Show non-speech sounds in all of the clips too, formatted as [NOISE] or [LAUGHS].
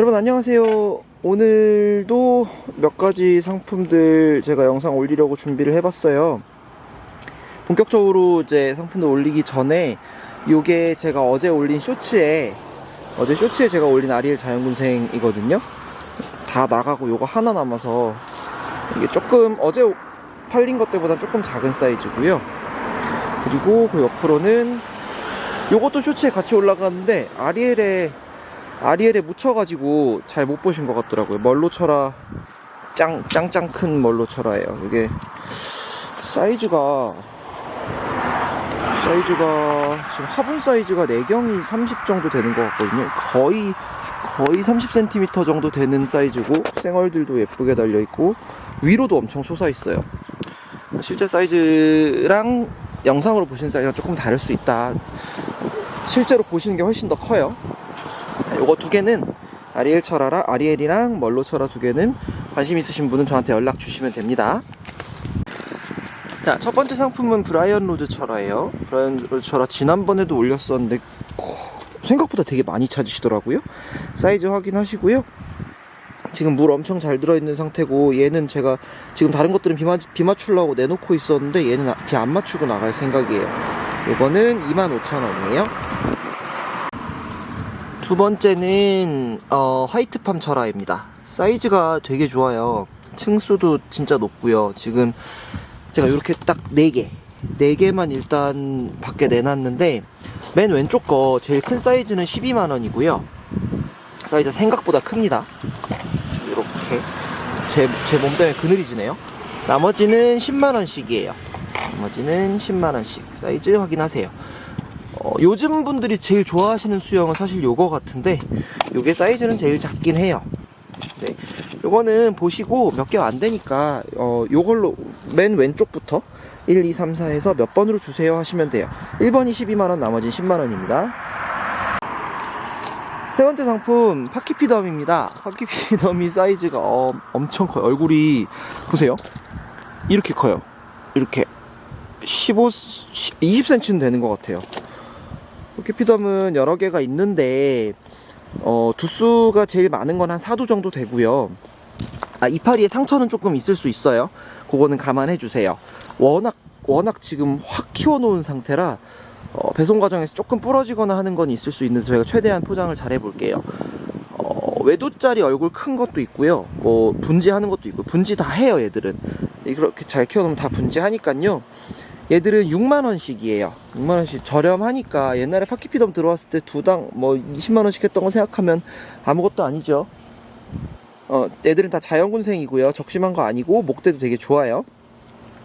여러분 안녕하세요. 오늘도 몇 가지 상품들 제가 영상 올리려고 준비를 해봤어요. 본격적으로 이제 상품들 올리기 전에 요게 제가 어제 올린 쇼츠에 어제 쇼츠에 제가 올린 아리엘 자연군생이거든요. 다 나가고 요거 하나 남아서 이게 조금 어제 팔린 것 때보다 조금 작은 사이즈고요. 그리고 그 옆으로는 요것도 쇼츠에 같이 올라갔는데 아리엘에 아리엘에 묻혀가지고 잘 못 보신 것 같더라고요. 멀로처라 짱 짱짱 큰 멀로처라예요. 이게 사이즈가 사이즈가 지금 화분 사이즈가 내경이 30 정도 되는 것 같거든요. 거의 거의 30cm 정도 되는 사이즈고 생얼들도 예쁘게 달려 있고 위로도 엄청 솟아 있어요. 실제 사이즈랑 영상으로 보시는 사이즈랑 조금 다를 수 있다. 실제로 보시는 게 훨씬 더 커요. 자, 요거 두 개는 아리엘 철화라 아리엘이랑 멀로 철화 두 개는 관심 있으신 분은 저한테 연락 주시면 됩니다. 자, 첫 번째 상품은 브라이언 로즈 철화예요. 브라이언 로즈 철화 지난번에도 올렸었는데 어, 생각보다 되게 많이 찾으시더라고요. 사이즈 확인하시고요. 지금 물 엄청 잘 들어있는 상태고 얘는 제가 지금 다른 것들은 비, 맞, 비 맞추려고 내놓고 있었는데 얘는 비 안 맞추고 나갈 생각이에요. 이거는 25,000원이에요. 두 번째는 어, 화이트팜 철화입니다. 사이즈가 되게 좋아요. 층수도 진짜 높고요. 지금 제가 이렇게 딱 4개, 4개만 일단 밖에 내놨는데 맨 왼쪽 거 제일 큰 사이즈는 12만 원이고요. 사이즈 생각보다 큽니다. 이렇게 제, 제 몸 때문에 그늘이 지네요. 나머지는 10만 원씩이에요. 나머지는 10만 원씩. 사이즈 확인하세요. 어, 요즘 분들이 제일 좋아하시는 수영은 사실 요거 같은데 요게 사이즈는 제일 작긴 해요. 네. 요거는 보시고 몇 개 안 되니까 어, 요걸로 맨 왼쪽부터 1, 2, 3, 4에서 몇 번으로 주세요 하시면 돼요. 1번이 12만원, 나머지는 10만원입니다. 세 번째 상품 파키피덤입니다. 파키피덤이 사이즈가 어, 엄청 커요. 얼굴이 보세요. 이렇게 커요. 이렇게 15, 20cm는 되는 것 같아요. 파키피덤은 여러 개가 있는데 어, 두수가 제일 많은 건 한 4두 정도 되고요. 아, 이파리에 상처는 조금 있을 수 있어요. 그거는 감안해 주세요. 워낙 워낙 지금 확 키워놓은 상태라 어, 배송 과정에서 조금 부러지거나 하는 건 있을 수 있는데 저희가 최대한 포장을 잘 해볼게요. 어, 외두짜리 얼굴 큰 것도 있고요. 뭐 분지하는 것도 있고 분지 다 해요 얘들은. 이렇게 잘 키워놓으면 다 분지하니까요. 얘들은 6만 원씩이에요. 6만 원씩 저렴하니까 옛날에 파키피덤 들어왔을 때 두 당 뭐 20만 원씩 했던 거 생각하면 아무것도 아니죠. 어, 얘들은 다 자연군생이고요. 적심한 거 아니고 목대도 되게 좋아요.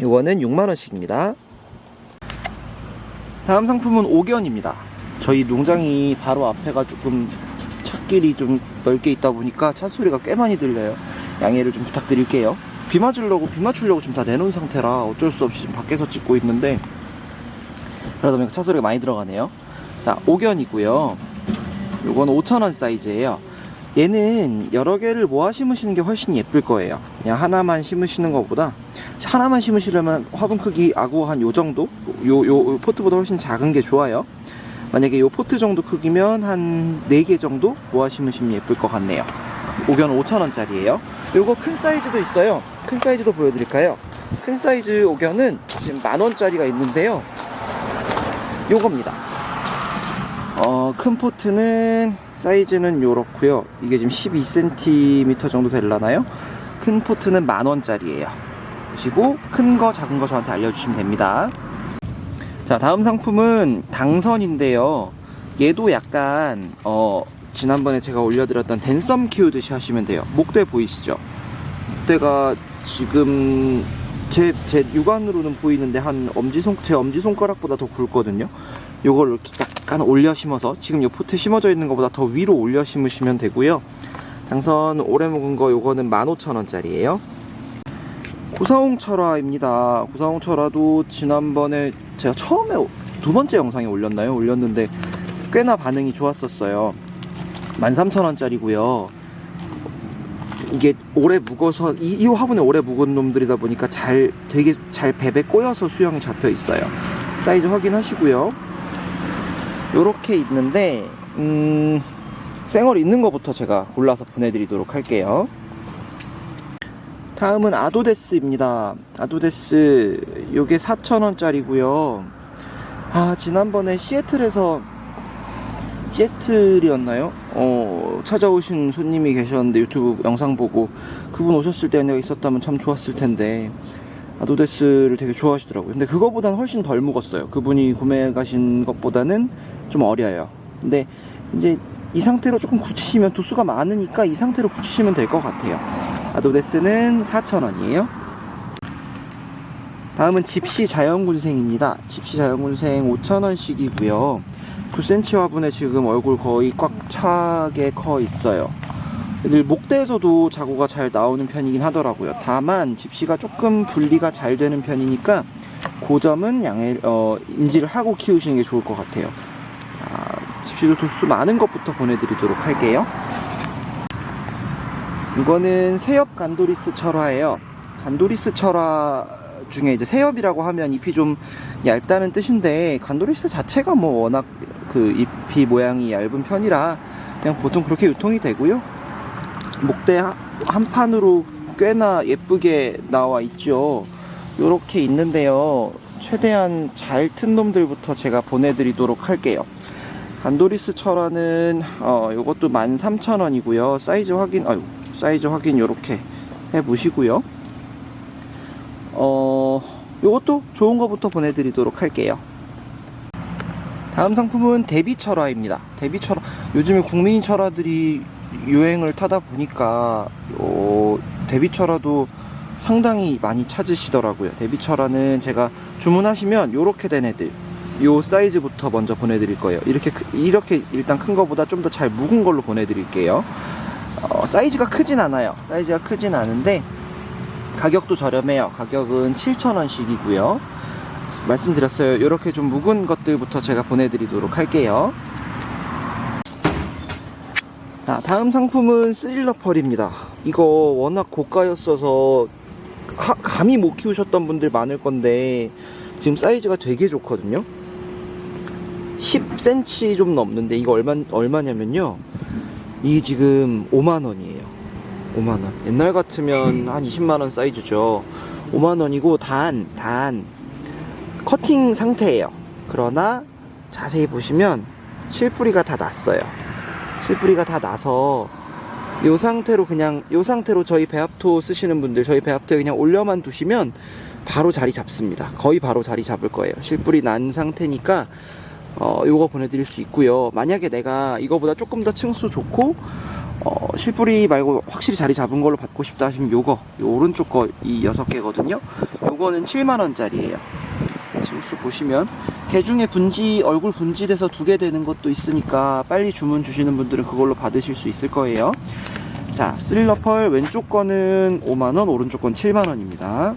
이거는 6만 원씩입니다. 다음 상품은 옥연입니다. 저희 농장이 바로 앞에가 조금 찻길이 좀 넓게 있다 보니까 차 소리가 꽤 많이 들려요. 양해를 좀 부탁드릴게요. 비 맞으려고 비 맞추려고 지금 다 내놓은 상태라 어쩔 수 없이 지금 밖에서 찍고 있는데 그러다 보니까 차 소리가 많이 들어가네요. 자, 옥연이고요. 요건 5,000원 사이즈예요. 얘는 여러 개를 모아 심으시는 게 훨씬 예쁠 거예요. 그냥 하나만 심으시는 것보다 하나만 심으시려면 화분 크기 아구 한 요 정도? 요, 요, 요 포트보다 훨씬 작은 게 좋아요. 만약에 요 포트 정도 크기면 한 4개 정도 모아 심으시면 예쁠 것 같네요. 옥연 5,000원짜리예요. 요거 큰 사이즈도 있어요. 큰 사이즈도 보여드릴까요? 큰 사이즈 옥연은 지금 만 원짜리가 있는데요. 요겁니다. 어, 큰 포트는 사이즈는 요렇고요. 이게 지금 12cm 정도 될라나요? 큰 포트는 만 원짜리예요. 보시고 큰 거 작은 거 저한테 알려주시면 됩니다. 자 다음 상품은 당선인데요. 얘도 약간 어 지난번에 제가 올려드렸던 댄썸 키우듯이 하시면 돼요. 목대 보이시죠? 목대가 지금 제, 제 육안으로는 보이는데 한 엄지손, 제 엄지손가락보다 더 굵거든요. 요걸 이렇게 약간 올려 심어서 지금 요 포트에 심어져 있는 것보다 더 위로 올려 심으시면 되고요. 당선 오래 묵은 거 요거는 15,000원짜리예요. 고사홍 철화입니다. 고사홍 철화도 지난번에 제가 처음에 두 번째 영상에 올렸나요? 올렸는데 꽤나 반응이 좋았었어요. 13,000원짜리고요. 이게 오래 묵어서 이, 이 화분에 오래 묵은 놈들이다 보니까 잘 되게 잘배 꼬여서 수영이 잡혀 있어요. 사이즈 확인하시고요. 요렇게 있는데 음 생얼 있는 거부터 제가 골라서 보내드리도록 할게요. 다음은 아도데스입니다. 아도데스 요게 4,000원짜리고요. 아 지난번에 시애틀에서 시애틀이었나요? 어 찾아오신 손님이 계셨는데 유튜브 영상 보고 그분 오셨을 때 내가 있었다면 참 좋았을 텐데 아도데스를 되게 좋아하시더라고요. 근데 그거보다는 훨씬 덜 묵었어요. 그분이 구매해 가신 것보다는 좀 어려요. 근데 이제 이 상태로 조금 굳히시면 도수가 많으니까 이 상태로 굳히시면 될 것 같아요. 아도데스는 4,000원이에요. 다음은 집시 자연군생입니다. 집시 자연군생 5,000원씩이고요. 9cm 화분에 지금 얼굴 거의 꽉 차게 커 있어요. 늘 목대에서도 자구가 잘 나오는 편이긴 하더라고요. 다만 집시가 조금 분리가 잘 되는 편이니까 그 점은 양해 어, 인지를 하고 키우시는 게 좋을 것 같아요. 자, 집시도 도수 많은 것부터 보내드리도록 할게요. 이거는 새엽 간도리스 철화예요. 간도리스 철화 중에 이제 새엽이라고 하면 잎이 좀 얇다는 뜻인데 간도리스 자체가 뭐 워낙 그 잎이 모양이 얇은 편이라 그냥 보통 그렇게 유통이 되고요. 목대 하- 한 판으로 꽤나 예쁘게 나와 있죠. 요렇게 있는데요. 최대한 잘 튼 놈들부터 제가 보내드리도록 할게요. 간도리스 철화는 어 요것도 13,000원이고요. 사이즈 확인 아유 사이즈 확인 요렇게 해 보시고요. 어 요것도 좋은 거부터 보내드리도록 할게요. 다음 상품은 데비 철화입니다. 데비 철화 요즘에 국민 철화들이 유행을 타다 보니까 요 데비 철화도 상당히 많이 찾으시더라고요. 데비 철화는 제가 주문하시면 요렇게 된 애들 요 사이즈부터 먼저 보내드릴 거예요. 이렇게 크- 이렇게 일단 큰 거보다 좀 더 잘 묵은 걸로 보내드릴게요. 어, 사이즈가 크진 않아요. 사이즈가 크진 않은데 가격도 저렴해요. 가격은 7,000원씩이고요. 말씀드렸어요. 이렇게 좀 묵은 것들부터 제가 보내드리도록 할게요. 자, 다음 상품은 스릴러 펄입니다. 이거 워낙 고가였어서 하- 감히 못 키우셨던 분들 많을 건데 지금 사이즈가 되게 좋거든요. 10cm 좀 넘는데 이거 얼마 얼마냐면요. 이게 지금 5만 원이에요. 5만 원. 옛날 같으면 한 20만 원 사이즈죠. 5만 원이고 단 단 커팅 상태예요. 그러나 자세히 보시면 실뿌리가 다 났어요. 실뿌리가 다 나서 이 상태로 그냥 이 상태로 저희 배합토 쓰시는 분들 저희 배합토에 그냥 올려만 두시면 바로 자리 잡습니다. 거의 바로 자리 잡을 거예요. 실뿌리 난 상태니까 어, 요거 보내드릴 수 있고요. 만약에 내가 이거보다 조금 더 층수 좋고 어, 실뿌리 말고 확실히 자리 잡은 걸로 받고 싶다 하시면 요거 요 오른쪽 거이 여섯 개거든요. 요거는 7만 원짜리예요. 층수 보시면 개 중에 분지 얼굴 분지돼서 두 개 되는 것도 있으니까 빨리 주문 주시는 분들은 그걸로 받으실 수 있을 거예요. 자, 스릴러 펄 왼쪽 거는 5만 원, 오른쪽 건 7만 원입니다.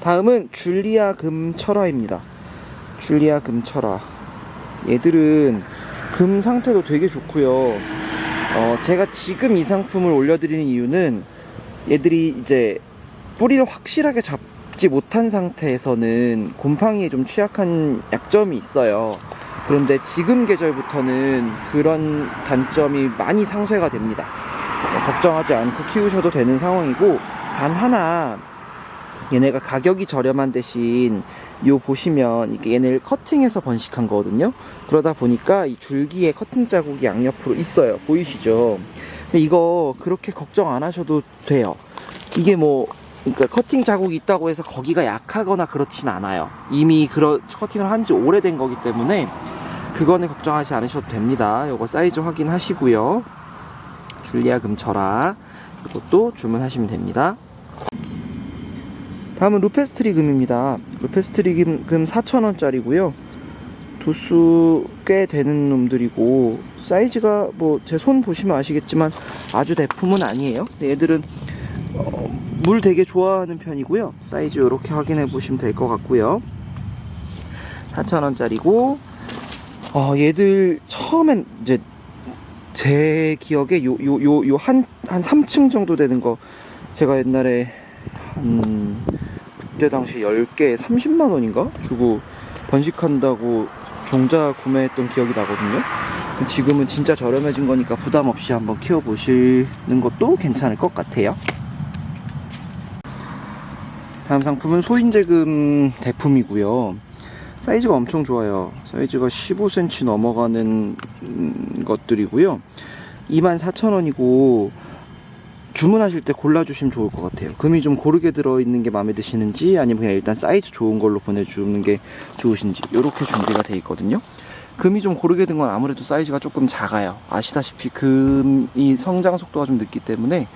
다음은 줄리아 금 철화입니다. 줄리아 금 철화. 얘들은 금 상태도 되게 좋고요. 어, 제가 지금 이 상품을 올려드리는 이유는 얘들이 이제 뿌리를 확실하게 잡지 못한 상태에서는 곰팡이에 좀 취약한 약점이 있어요. 그런데 지금 계절부터는 그런 단점이 많이 상쇄가 됩니다. 어, 걱정하지 않고 키우셔도 되는 상황이고 단 하나 얘네가 가격이 저렴한 대신 요 보시면 이게 얘네를 커팅해서 번식한 거거든요. 그러다 보니까 이 줄기에 커팅 자국이 양옆으로 있어요. 보이시죠? 근데 이거 그렇게 걱정 안 하셔도 돼요. 이게 뭐 그러니까 커팅 자국이 있다고 해서 거기가 약하거나 그렇진 않아요. 이미 그런 커팅을 한 지 오래된 거기 때문에 그거는 걱정하지 않으셔도 됩니다. 요거 사이즈 확인하시고요. 줄리아 금철아 이것도 주문하시면 됩니다. 다음은 루페스트리 금입니다. 루페스트리 금, 금 4,000원짜리고요. 두수 꽤 되는 놈들이고 사이즈가 뭐 제 손 보시면 아시겠지만 아주 대품은 아니에요. 얘들은 어, 물 되게 좋아하는 편이고요. 사이즈 이렇게 확인해 보시면 될 것 같고요. 4,000원짜리고 어, 얘들 처음엔 이제 제 기억에 요 요 요 요 한 한 3층 정도 되는 거 제가 옛날에 한 그때 당시 10개에 30만 원인가 주고 번식한다고 종자 구매했던 기억이 나거든요. 지금은 진짜 저렴해진 거니까 부담 없이 한번 키워보시는 것도 괜찮을 것 같아요. 다음 상품은 소인재금 대품이고요. 사이즈가 엄청 좋아요. 사이즈가 15cm 넘어가는 음, 것들이고요. 24,000원이고 주문하실 때 골라주시면 좋을 것 같아요. 금이 좀 고르게 들어있는 게 마음에 드시는지 아니면 그냥 일단 사이즈 좋은 걸로 보내주는 게 좋으신지 이렇게 준비가 되어 있거든요. 금이 좀 고르게 든건 아무래도 사이즈가 조금 작아요. 아시다시피 금이 성장 속도가 좀 늦기 때문에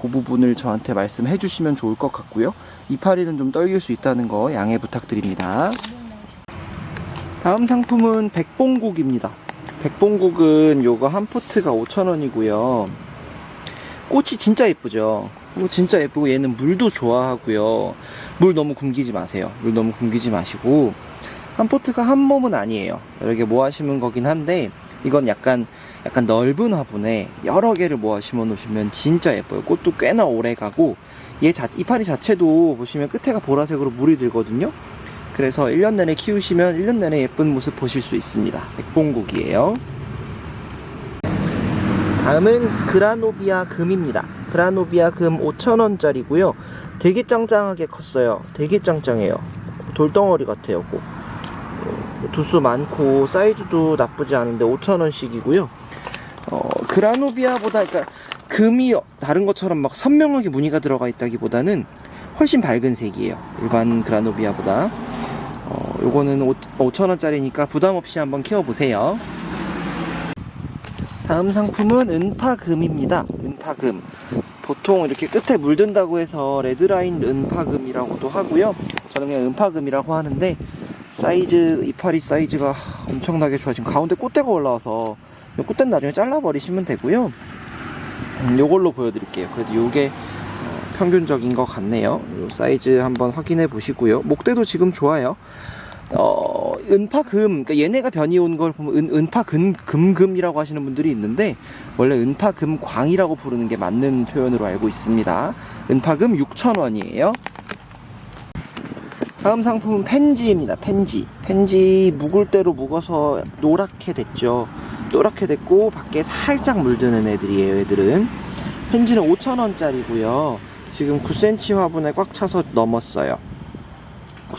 그 부분을 저한테 말씀해 주시면 좋을 것 같고요. 이파리는 좀 떨길 수 있다는 거 양해 부탁드립니다. 다음 상품은 백봉국입니다. 백봉국은 요거 한 포트가 5,000원이고요. 꽃이 진짜 예쁘죠. 꽃 진짜 예쁘고 얘는 물도 좋아하고요. 물 너무 굶기지 마세요. 물 너무 굶기지 마시고 한 포트가 한 몸은 아니에요. 여러 개 모아 심은 거긴 한데 이건 약간 약간 넓은 화분에 여러 개를 모아 심어 놓으시면 진짜 예뻐요. 꽃도 꽤나 오래 가고 얘 자, 이파리 자체도 보시면 끝에가 보라색으로 물이 들거든요. 그래서 1년 내내 키우시면 1년 내내 예쁜 모습 보실 수 있습니다. 백봉국이에요. 다음은 그라노비아 금입니다. 그라노비아 금 5,000원짜리고요. 되게 짱짱하게 컸어요. 되게 짱짱해요. 돌덩어리 같아요. 두수 많고 사이즈도 나쁘지 않은데 5,000원씩이고요. 어, 그라노비아보다 그러니까 금이 다른 것처럼 막 선명하게 무늬가 들어가 있다기보다는 훨씬 밝은 색이에요. 일반 그라노비아보다. 어, 요거는 5,000원짜리니까 부담 없이 한번 키워보세요. 다음 상품은 은파금입니다. 은파금. 보통 이렇게 끝에 물든다고 해서 레드라인 은파금이라고도 하고요. 저는 그냥 은파금이라고 하는데 사이즈 이파리 사이즈가 엄청나게 좋아. 지금 가운데 꽃대가 올라와서 이 꽃대는 나중에 잘라버리시면 되고요. 음, 요걸로 보여드릴게요. 그래도 요게 어, 평균적인 것 같네요. 요 사이즈 한번 확인해 보시고요. 목대도 지금 좋아요. 어, 은파금, 그러니까 얘네가 변이 온 걸 보면 은, 은파금, 금금이라고 하시는 분들이 있는데, 원래 은파금광이라고 부르는 게 맞는 표현으로 알고 있습니다. 은파금 6,000원이에요. 다음 상품은 펜지입니다. 펜지. 펜지 묵을 대로 묵어서 노랗게 됐죠. 노랗게 됐고, 밖에 살짝 물드는 애들이에요, 애들은. 펜지는 5,000원짜리고요. 지금 9cm 화분에 꽉 차서 넘었어요.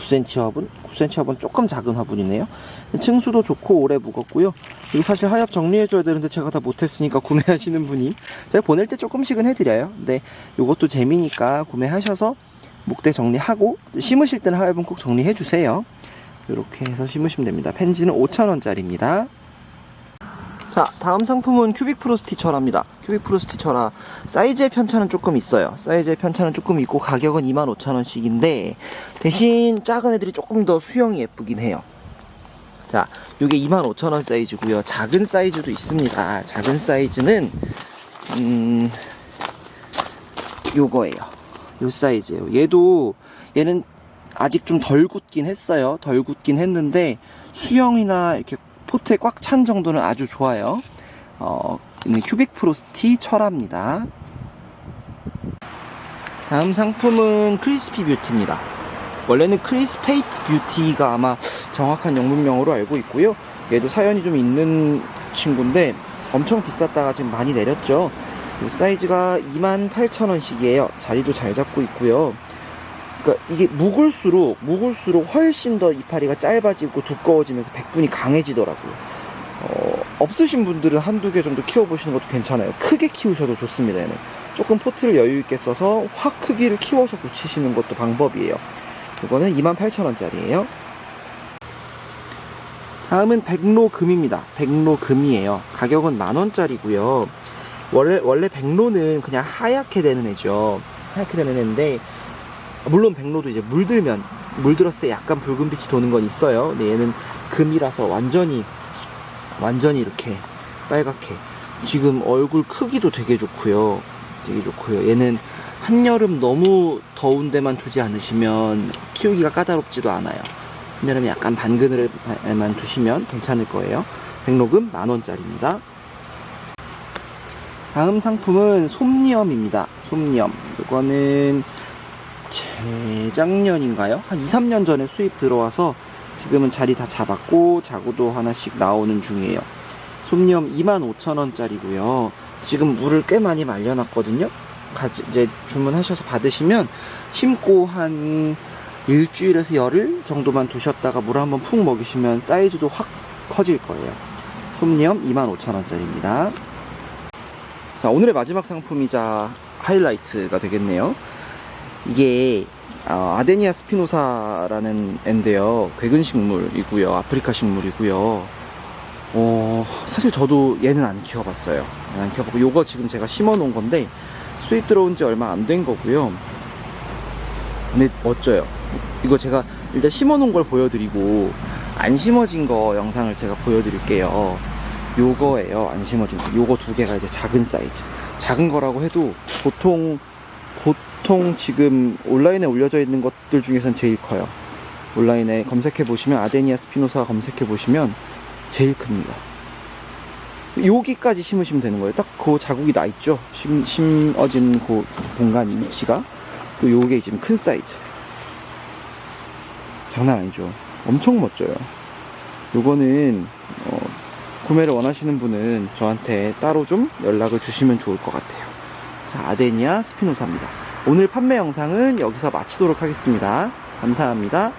9cm 화분? 9cm 화분 조금 작은 화분이네요. 층수도 좋고 오래 묵었고요. 이거 사실 하엽 정리해줘야 되는데 제가 다 못했으니까 [LAUGHS] 구매하시는 분이 제가 보낼 때 조금씩은 해드려요. 근데 이것도 재미니까 구매하셔서 목대 정리하고 심으실 때는 하엽은 꼭 정리해주세요. 이렇게 해서 심으시면 됩니다. 펜지는 5,000원짜리입니다. 자, 다음 상품은 큐빅 프로 스티 철화입니다. 큐빅 프로 스티 철화. 사이즈의 편차는 조금 있어요. 사이즈의 편차는 조금 있고 가격은 25,000원씩인데 대신 작은 애들이 조금 더 수영이 예쁘긴 해요. 자, 요게 25,000원 사이즈고요. 작은 사이즈도 있습니다. 작은 사이즈는 음 요거예요. 요 사이즈예요. 얘도 얘는 아직 좀 덜 굳긴 했어요. 덜 굳긴 했는데 수영이나 이렇게 포트에 꽉 찬 정도는 아주 좋아요. 어, 큐빅 프로스티 철화입니다. 다음 상품은 크리스피 뷰티입니다. 원래는 크리스페이트 뷰티가 아마 정확한 영문명으로 알고 있고요. 얘도 사연이 좀 있는 친구인데 엄청 비쌌다가 지금 많이 내렸죠. 이 사이즈가 28,000원씩이에요. 자리도 잘 잡고 있고요. 그러니까 이게 묵을수록 묵을수록 훨씬 더 이파리가 짧아지고 두꺼워지면서 백분이 강해지더라고요. 어, 없으신 분들은 한두 개 정도 키워보시는 것도 괜찮아요. 크게 키우셔도 좋습니다. 얘는. 조금 포트를 여유 있게 써서 확 크기를 키워서 붙이시는 것도 방법이에요. 이거는 28,000원짜리예요. 다음은 백로금입니다. 백로금이에요. 가격은 만원짜리고요. 원래 원래 백로는 그냥 하얗게 되는 애죠. 하얗게 되는 애인데 물론 백로도 이제 물들면 물들었을 때 약간 붉은 빛이 도는 건 있어요. 근데 얘는 금이라서 완전히 완전히 이렇게 빨갛게 지금 얼굴 크기도 되게 좋고요. 되게 좋고요. 얘는 한여름 너무 더운 데만 두지 않으시면 키우기가 까다롭지도 않아요. 한여름에 약간 반 그늘에만 두시면 괜찮을 거예요. 백로금 만원짜리입니다. 다음 상품은 솜니엄입니다. 솜니엄. 이거는 재작년인가요? 한 2, 3년 전에 수입 들어와서 지금은 자리 다 잡았고 자구도 하나씩 나오는 중이에요. 솜니엄 25,000원짜리고요. 지금 물을 꽤 많이 말려놨거든요. 가지, 이제 주문하셔서 받으시면 심고 한 일주일에서 열흘 정도만 두셨다가 물 한번 푹 먹이시면 사이즈도 확 커질 거예요. 솜니엄 25,000원짜리입니다. 자, 오늘의 마지막 상품이자 하이라이트가 되겠네요. 이게 어, 아데니아 스피노사라는 앤데요. 괴근 식물이고요. 아프리카 식물이고요. 어, 사실 저도 얘는 안 키워봤어요. 안 키워보고 요거 지금 제가 심어놓은 건데 수입 들어온 지 얼마 안 된 거고요. 근데 멋져요. 이거 제가 일단 심어놓은 걸 보여드리고 안 심어진 거 영상을 제가 보여드릴게요. 요거예요. 안 심어진 거. 요거 두 개가 이제 작은 사이즈. 작은 거라고 해도 보통 보통 지금 온라인에 올려져 있는 것들 중에선 제일 커요. 온라인에 검색해 보시면 아데니아 스피노사 검색해 보시면 제일 큽니다. 여기까지 심으시면 되는 거예요. 딱 그 자국이 나 있죠. 심, 심어진 그 공간 위치가 또 요게 지금 큰 사이즈. 장난 아니죠. 엄청 멋져요. 요거는 어, 구매를 원하시는 분은 저한테 따로 좀 연락을 주시면 좋을 것 같아요. 자, 아데니아 스피노사입니다. 오늘 판매 영상은 여기서 마치도록 하겠습니다. 감사합니다.